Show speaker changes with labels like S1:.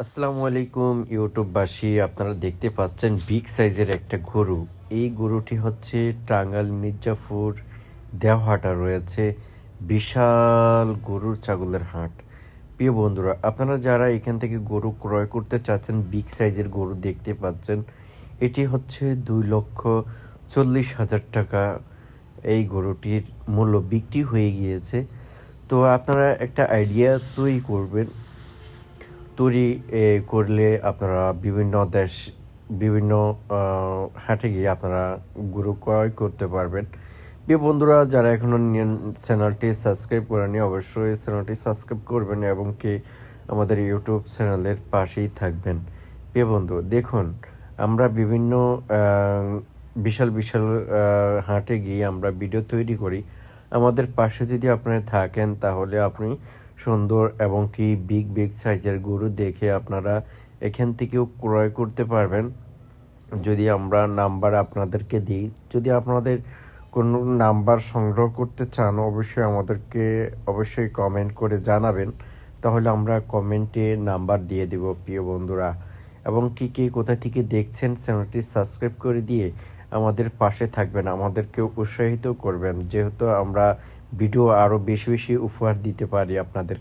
S1: আসসালামু আলাইকুম, ইউটিউববাসী। আপনারা দেখতে পাচ্ছেন বিগ সাইজের একটা গরু। এই গরুটি হচ্ছে টাঙ্গাল মির্জাপুর দেওহাটা রয়েছে বিশাল গরুর ছাগলের হাট। প্রিয় বন্ধুরা, আপনারা যারা এখান থেকে গরু ক্রয় করতে চাচ্ছেন, বিগ সাইজের গরু দেখতে পাচ্ছেন, এটি হচ্ছে দুই লক্ষ চল্লিশ হাজার টাকা। এই গরুটির মূল্য বিক্রি হয়ে গিয়েছে। তো আপনারা একটা আইডিয়া তৈরি করবেন তৈরি করলে আপনারা বিভিন্ন দেশ, বিভিন্ন হাটে গিয়ে আপনারা গুরু ক্রয় করতে পারবেন। প্রিয় বন্ধুরা, যারা এখনও চ্যানেলটি সাবস্ক্রাইব করেনি অবশ্যই চ্যানেলটি সাবস্ক্রাইব করবেন এবং কি আমাদের ইউটিউব চ্যানেলের পাশেই থাকবেন। প্রিয় বন্ধু, দেখুন, আমরা বিভিন্ন বিশাল বিশাল হাটে গিয়ে আমরা ভিডিও তৈরি করি। আমাদের পাশে যদি আপনারা থাকেন, তাহলে আপনি সুন্দর এবং কি বিগ বিগ সাইজের গরু দেখে আপনারা এখান থেকেও ক্রয় করতে পারবেন। যদি আমরা নাম্বার আপনাদেরকে দিই, যদি আপনাদের কোনো নাম্বার সংগ্রহ করতে চান, অবশ্যই আমাদেরকে অবশ্যই কমেন্ট করে জানাবেন। তাহলে আমরা কমেন্টে নাম্বার দিয়ে দেব, প্রিয় বন্ধুরা। এবং কি কে কোথা থেকে দেখছেন চ্যানেলটি সাবস্ক্রাইব করে দিয়ে আমাদের পাশে থাকবেন। আমাদেরকে উৎসাহিত করবেন। যেহেতু আমরা ভিডিও আরও বেশি বেশি উপহার দিতে পারি আপনাদেরকে।